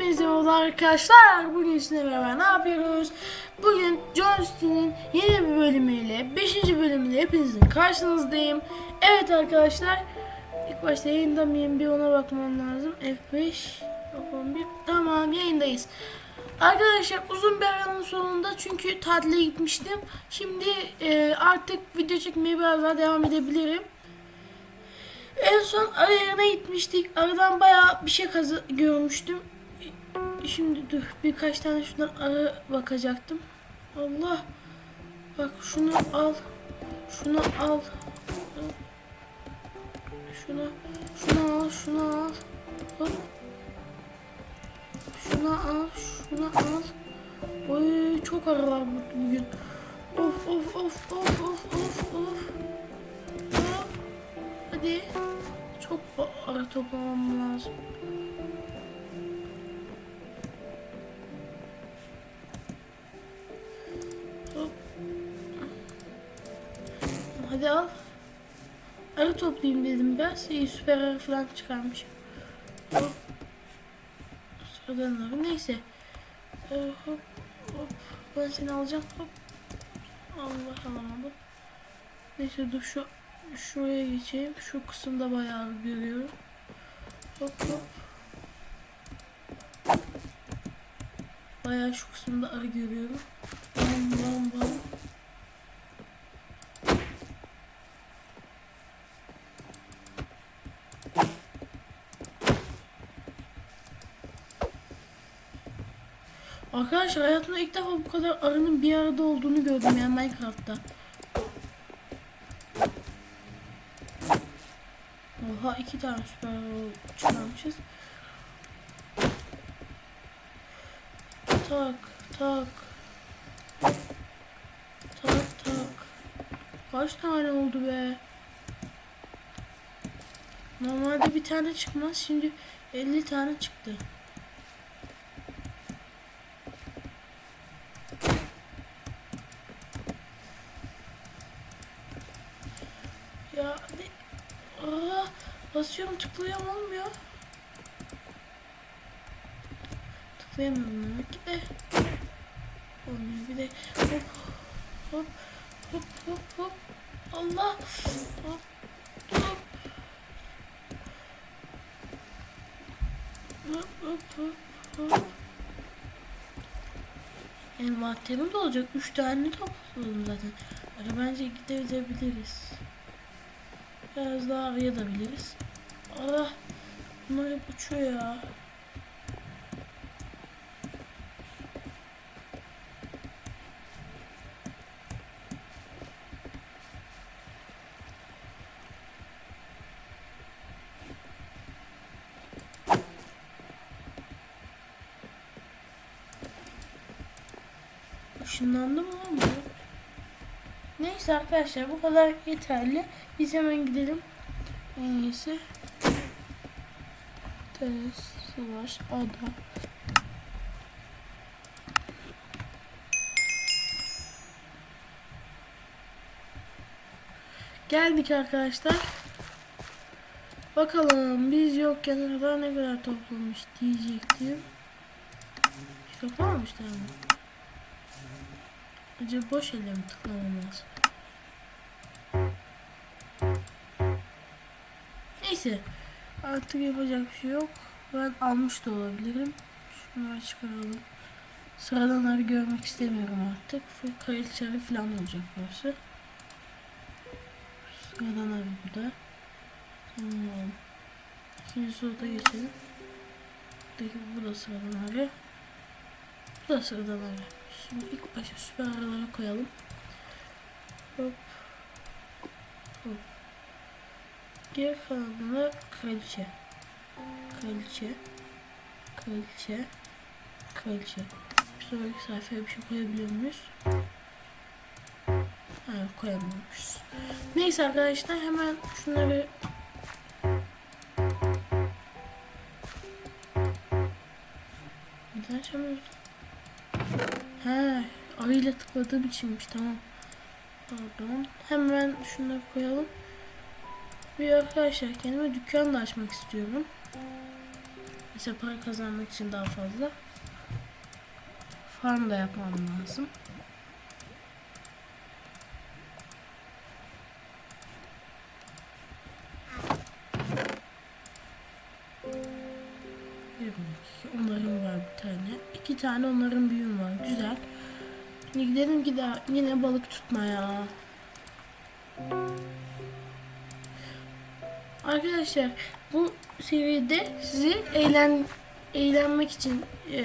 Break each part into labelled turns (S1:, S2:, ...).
S1: Hepinize merhaba arkadaşlar. Bugün sizinle beraber ne yapıyoruz? Bugün Joystick'in yeni bir bölümüyle, 5. bölümüyle hepinizin karşınızdayım. Evet arkadaşlar, ilk başta yayında mıyım bir ona bakmam lazım. F5, F11, tamam yayındayız. Arkadaşlar uzun bir aranın sonunda çünkü tatile gitmiştim. Şimdi e, artık video çekmeye biraz daha devam edebilirim. En son yerine gitmiştik. Aradan bayağı bir şey kazı görmüştüm. Şimdi dur birkaç tane şundan arı bakacaktım. Allah. Bak şunu al. Şunu al. Şunu şunu al, şunu al. Hop. Şunu al, şunu al. Oy çok bu- bugün. Of of of of of of of. Hadi. Çok ara toplamam lazım. Toplayayım dedim biraz. İyi süper arı falan çıkarmışım. Hop. Neyse. Ee, hop. Hop. Ben seni alacağım. Hop. Allah alamadım. Neyse dur şu şuraya geçeyim. Şu kısımda bayağı görüyorum. Hop hop. Bayağı şu kısımda arı görüyorum. Bam bam bam. Arkadaşlar hayatımda ilk defa bu kadar arının bir arada olduğunu gördüm yani Minecraft'ta. Oha iki tane süper çıkarmışız. Tak tak. Tak tak. Kaç tane oldu be? Normalde bir tane çıkmaz. Şimdi 50 tane çıktı. Ya ne? Aa, basıyorum tıklıyorum olmuyor. Tıklayamıyorum demek ki de. Olmuyor bir de hop hop hop hop hop Allah hop hop hop hop hop hop Envanterim de olacak. Üç tane topladım zaten. Ara bence gidebiliriz. Biraz daha arayabiliriz. Allah. Bunlar hep uçuyor ya. Işınlandı mı lan bu? Neyse arkadaşlar bu kadar yeterli. Biz hemen gidelim. En iyisi. Teres, savaş, ada. Geldik arkadaşlar. Bakalım biz yokken arada ne kadar toplamış diyecektim. Hiç toplamamışlar mı? Acaba boş elle mi tıklamam? Neyse. Artık yapacak bir şey yok. Ben almış da olabilirim. Şunları çıkaralım. Sıradanları görmek istemiyorum artık. Full kraliçeli falan olacak burası. Sıradan abi bu da. Tamam. İkinci soruda geçelim. Buradaki bu da sıradan abi. Bu da sıradan. Şimdi ilk başta süper aralara koyalım. Hop. Geri kalanına kraliçe. Kraliçe. Kraliçe. Kraliçe. Bir sonraki sayfaya bir şey koyabiliyor muyuz? Hayır koyamıyormuşuz. Neyse arkadaşlar hemen şunları Neden açamıyoruz? He, arıyla tıkladığım içinmiş tamam. Pardon. Hemen şunları koyalım. Bir arkadaşlar kendime dükkan da açmak istiyorum. Mesela para kazanmak için daha fazla. Farm da yapmam lazım. Onların var bir tane. İki tane onların büyüğüm var. Güzel. Şimdi gidelim ki daha yine balık tutmaya. Arkadaşlar bu seride sizi eğlen eğlenmek için e,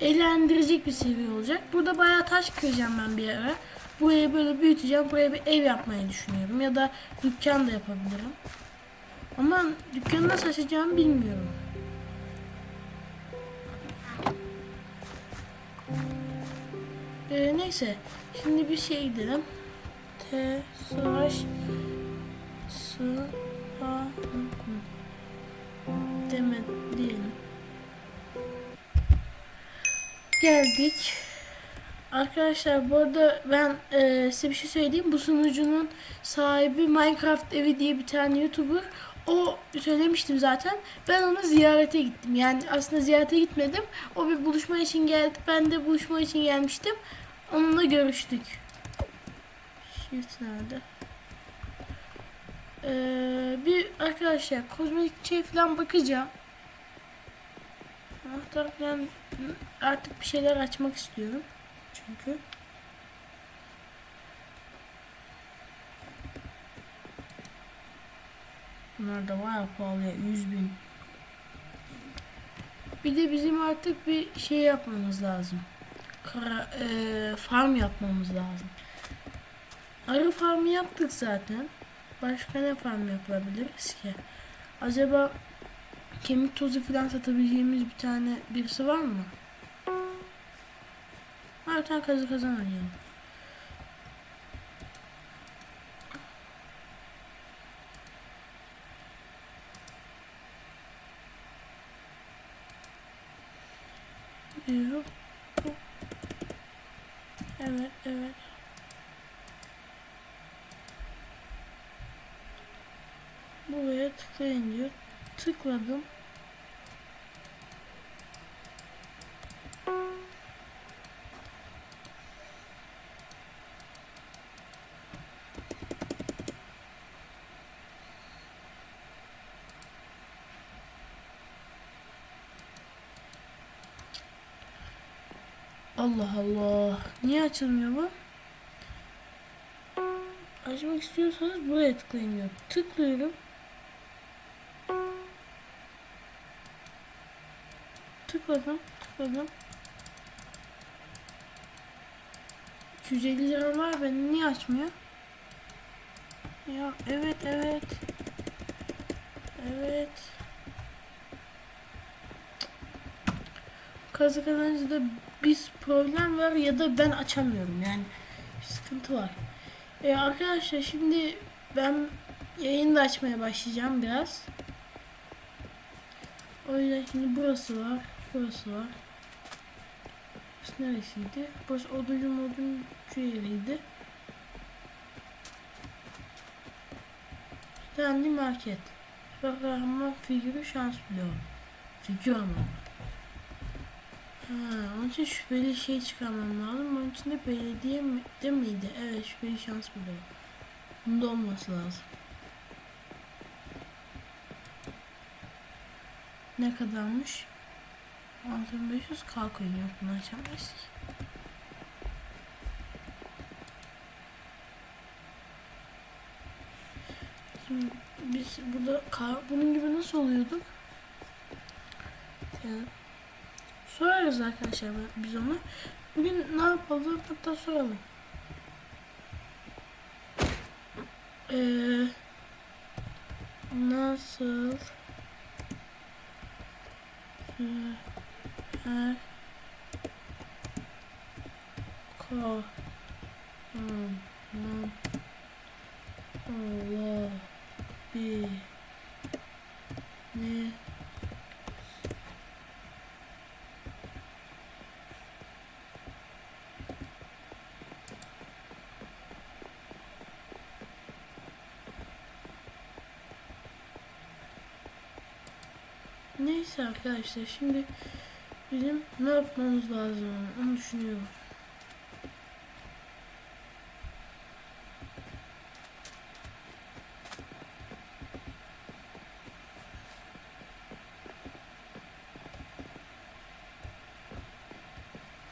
S1: eğlendirecek bir seviye olacak. Burada bayağı taş kıracağım ben bir ara. Burayı böyle büyüteceğim. Buraya bir ev yapmayı düşünüyorum. Ya da dükkan da yapabilirim. Ama dükkanı nasıl açacağımı bilmiyorum. Ee, neyse. Şimdi bir şey gidelim. T slash s a deme diyelim. Geldik. Arkadaşlar bu arada ben e, size bir şey söyleyeyim. Bu sunucunun sahibi Minecraft Evi diye bir tane YouTuber. O söylemiştim zaten. Ben onu ziyarete gittim. Yani aslında ziyarete gitmedim. O bir buluşma için geldi. Ben de buluşma için gelmiştim. Onunla görüştük. Shift nerede? Ee, bir arkadaşlar kozmetik şey falan bakacağım. Anahtar falan artık bir şeyler açmak istiyorum. Çünkü Bunlar da bayağı pahalı ya 100 bin. Bir de bizim artık bir şey yapmamız lazım. Kara, e, farm yapmamız lazım. Arı farmı yaptık zaten. Başka ne farm yapabiliriz ki? Acaba kemik tozu falan satabileceğimiz bir tane birisi var mı? Tane kazı kazan oynayalım. Evet, evet. Buraya tıklayın diyor. Tıkladım. Allah Allah. Niye açılmıyor bu? Açmak istiyorsanız buraya tıklayın diyor. Tıklıyorum. Tıkladım. Tıkladım. 250 lira var benim niye açmıyor? Ya evet evet. Evet. Kazı kazancıda bir problem var ya da ben açamıyorum yani sıkıntı var. Ee, arkadaşlar şimdi ben yayını da açmaya başlayacağım biraz. O yüzden şimdi burası var, burası var. Burası neresiydi? Burası oduncu moduncu yeriydi. Stanley Market. Bak kahraman figürü şans bloğu. Figür ama. Ha, onun için şüpheli şey çıkarmam lazım. Onun için de belediye mi, de miydi? Evet şüpheli şans bloğu. Bunda olması lazım. Ne kadarmış? 6500 kalk oynuyor. Bunu açamayız ki. Şimdi biz burada kar, bunun gibi nasıl oluyorduk? Yani sorarız arkadaşlar biz onu. Bugün ne yapalım? Hatta soralım. Ee, nasıl her kahraman olabilir ne Neyse arkadaşlar şimdi bizim ne yapmamız lazım onu düşünüyorum.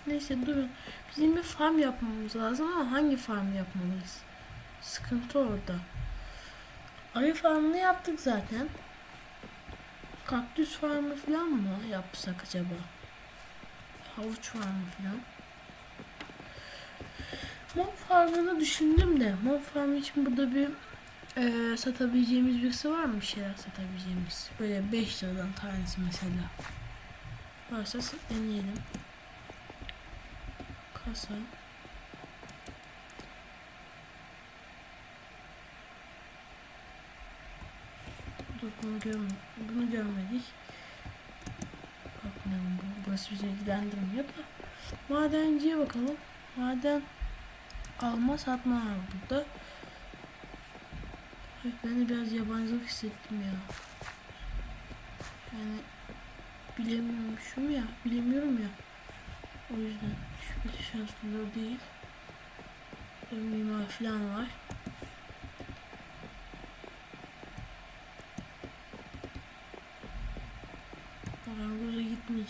S1: Neyse durun. Bizim bir farm yapmamız lazım ama hangi farm yapmalıyız? Sıkıntı orada. Ayı farmını yaptık zaten. Kaktüs farmı falan mı yapsak acaba? Havuç farmı falan. Mob farmını düşündüm de mob farmı için burada bir e, satabileceğimiz birisi var mı bir şeyler satabileceğimiz? Böyle 5 liradan tanesi mesela. Varsa deneyelim. Kasa. Dur bunu görmedik. Bunu görmedik. Bakmayalım bu. Burası bizi ilgilendirmiyor da. Madenciye bakalım. Maden alma satma burada. Evet, ben de biraz yabancılık hissettim ya. Yani bilemiyormuşum ya. Bilemiyorum ya. O yüzden şüpheli şanslılar değil. Mimar falan var.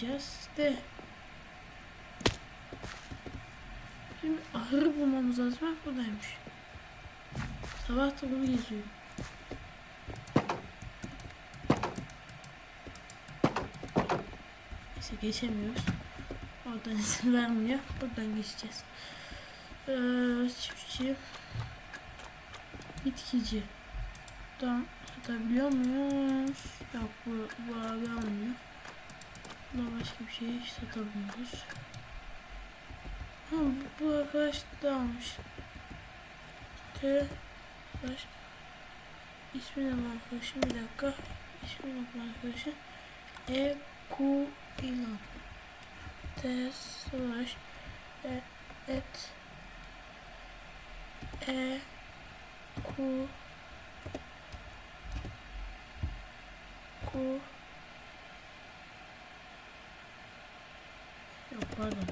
S1: Gitmeyeceğiz de. Şimdi ahırı bulmamız lazım. Bak buradaymış. Sabah da bunu geziyorum. Neyse geçemiyoruz. Oradan izin vermiyor. Buradan geçeceğiz. Ee, çiftçi. Bitkici. Buradan satabiliyor muyuz? Yok bu, bu abi almıyor. Buna başka bir şey satamıyoruz. Ha, bu, bu arkadaş da almış. T baş İsmi ne arkadaşım? Bir dakika. İsmi ne arkadaşım? E Ku İlan. T slash e, et e ku ku Yok pardon.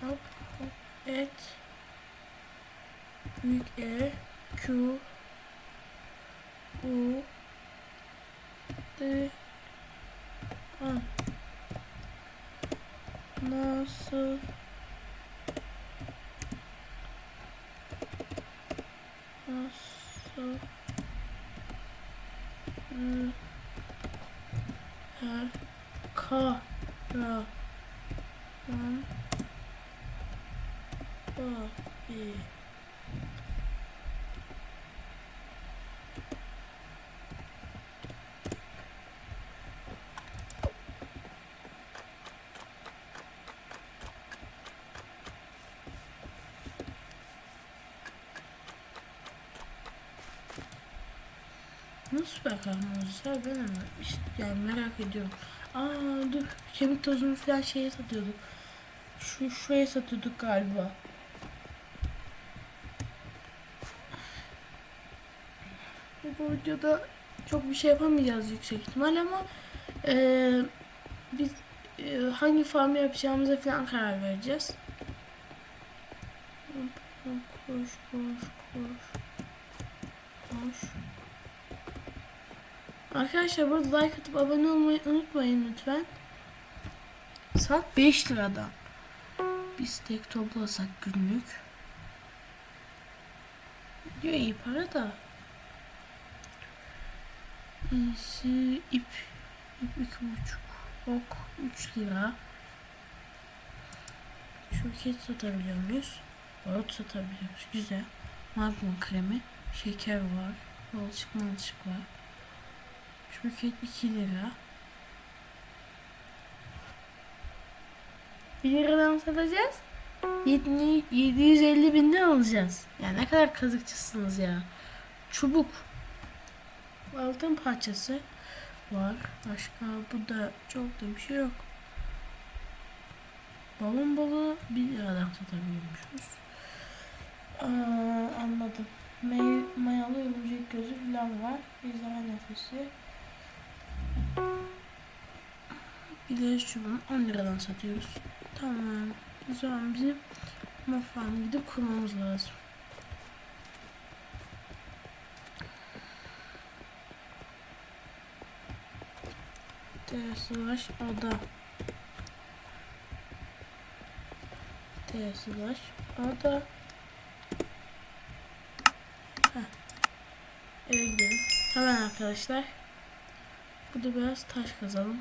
S1: Hop, hop, et büyük E Q U D A Nasıl Nasıl Hı, Her Ka Ra Man Ba Bi Nasıl süper kahraman olacağız? Ben işte yani merak ediyorum. Aa dur kemik tozunu falan şeye satıyorduk. Şu şuraya satıyorduk galiba. Bu videoda çok bir şey yapamayacağız yüksek ihtimal ama eee biz eee, hangi farmı yapacağımıza falan karar vereceğiz. Koş koş koş. Koş. Arkadaşlar burada like atıp abone olmayı unutmayın lütfen. Saat 5 liradan. Biz tek toplasak günlük. Diyor iyi para da. İyisi ip. İp iki buçuk. Ok 3 lira. Şirket satabiliyor muyuz? Ot satabiliyoruz. Güzel. Magnum kremi. Şeker var. Balçık malçık var. Buket 2 lira. 1 liradan satacağız. 7 750 binden alacağız. Yani ne kadar kazıkçısınız ya. Çubuk. Altın parçası var. Başka burada çok da bir şey yok. Balon balığı 1 liradan satabiliyormuşuz. Aa, anladım. May mayalı örümcek gözü falan var. İzleme nefesi. İlaç çubuğunu 10 liradan satıyoruz. Tamam. O zaman bizim mutfağına gidip kurmamız lazım. Slash ada. T ada. Heh. Eve gidelim. Hemen arkadaşlar. Burada biraz taş kazalım.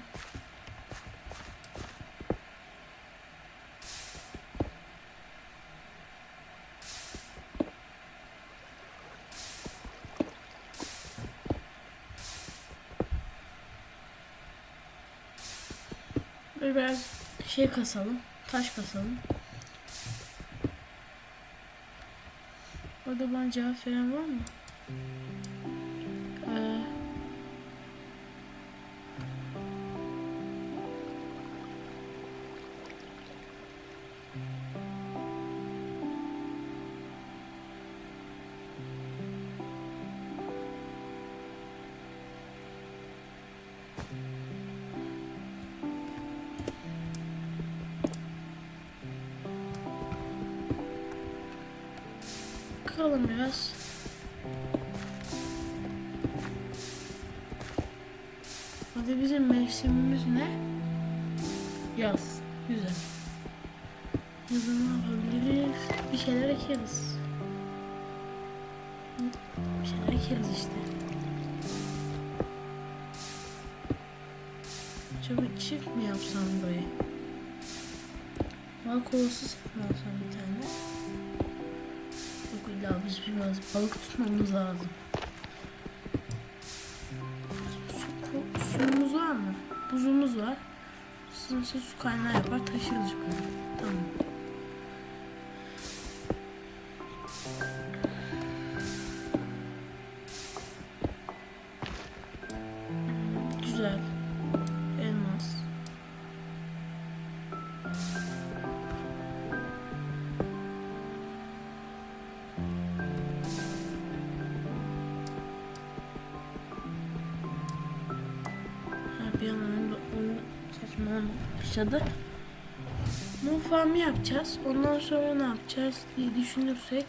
S1: Böyle biraz şey kasalım. Taş kasalım. Orada bana cevap veren var mı? Kıralım biraz. Hadi bizim mevsimimiz ne? Yaz. Güzel. Yazın ne yapabiliriz? Bir şeyler ekeriz. Bir şeyler ekeriz işte. Acaba çift mi yapsam burayı? Bal kovası satın bir tane. İlla biz biraz balık tutmamız lazım. Su, suyumuz var mı? Buzumuz var. Sınırsız su kaynağı yapar taşırız. Tamam. Bir an oyun, saçma başladı. Bu farmı yapacağız. Ondan sonra ne yapacağız diye düşünürsek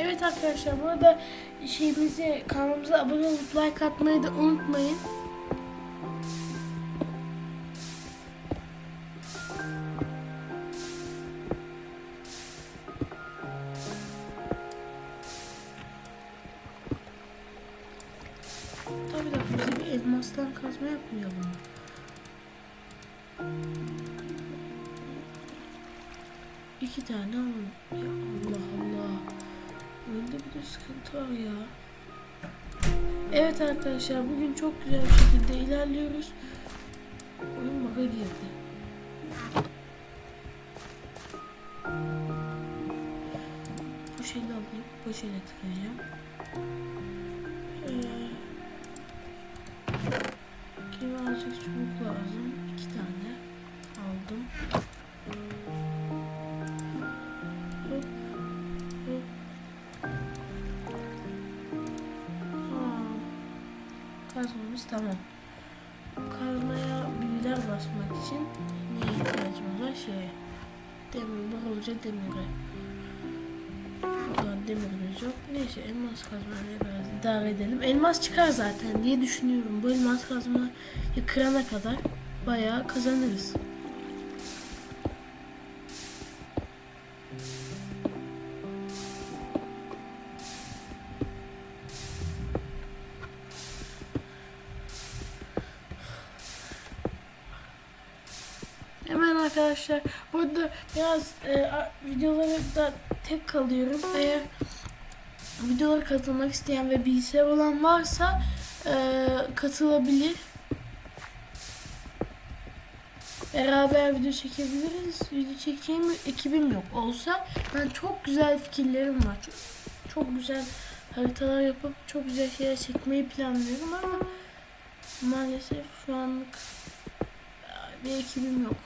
S1: Evet arkadaşlar bu arada şeyimizi kanalımıza abone olup like atmayı da unutmayın. Arkadaşlar bugün çok güzel bir şekilde ilerliyoruz. Oyun baka girdi. Bu şeyi de alayım. Bu şeyle tıkayacağım. Ee, Kimi azıcık çubuk lazım. İki tane aldım. Tamam. Kazmaya büyüler basmak için neye ihtiyacımız var? Şeye. Demir, bolca demire. Buradan demirimiz yok. Neyse elmas kazmayla biraz idare edelim. Elmas çıkar zaten diye düşünüyorum. Bu elmas kazmayı kırana kadar bayağı kazanırız. Biraz e, a- videoları da tek kalıyorum. Eğer videolara katılmak isteyen ve bilgisayar olan varsa e, katılabilir. Beraber video çekebiliriz. Video çekeceğim bir ekibim yok. Olsa ben çok güzel fikirlerim var. Çok, çok güzel haritalar yapıp çok güzel şeyler çekmeyi planlıyorum ama maalesef şu anlık bir ekibim yok.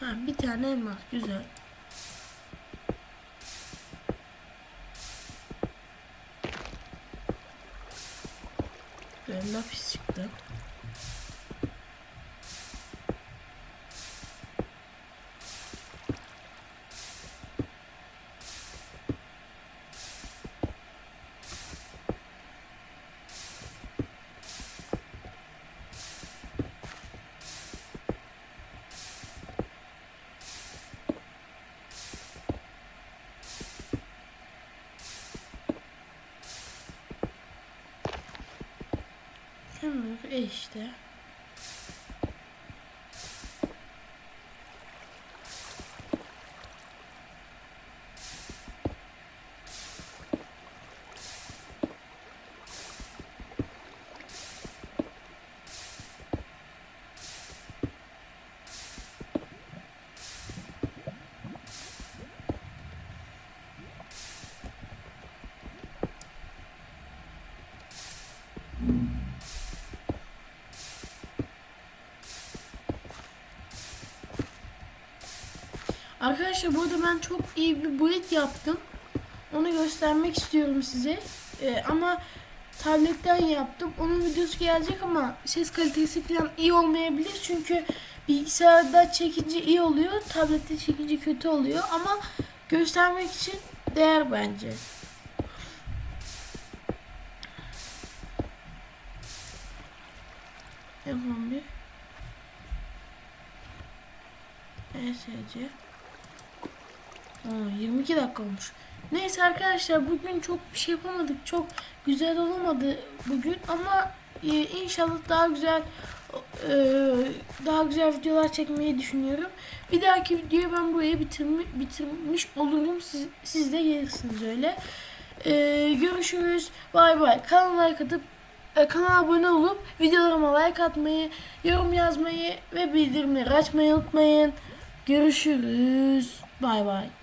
S1: Ha, bir tane elmas güzel. Böyle lapis çıktı. Kömür e işte. Arkadaşlar burada ben çok iyi bir build yaptım. Onu göstermek istiyorum size. Ee, ama tabletten yaptım. Onun videosu gelecek ama ses kalitesi falan iyi olmayabilir. Çünkü bilgisayarda çekince iyi oluyor. Tablette çekince kötü oluyor. Ama göstermek için değer bence. F11 ESC Aa, 22 dakika olmuş. Neyse arkadaşlar bugün çok bir şey yapamadık. Çok güzel olamadı bugün ama e, inşallah daha güzel e, daha güzel videolar çekmeyi düşünüyorum. Bir dahaki videoyu ben buraya bitirmi, bitirmiş olurum. Siz, siz de gelirsiniz öyle. E, görüşürüz. Bay bay. Kanala like atıp e, kanala abone olup videolarıma like atmayı, yorum yazmayı ve bildirimleri açmayı unutmayın. Görüşürüz. Bay bay.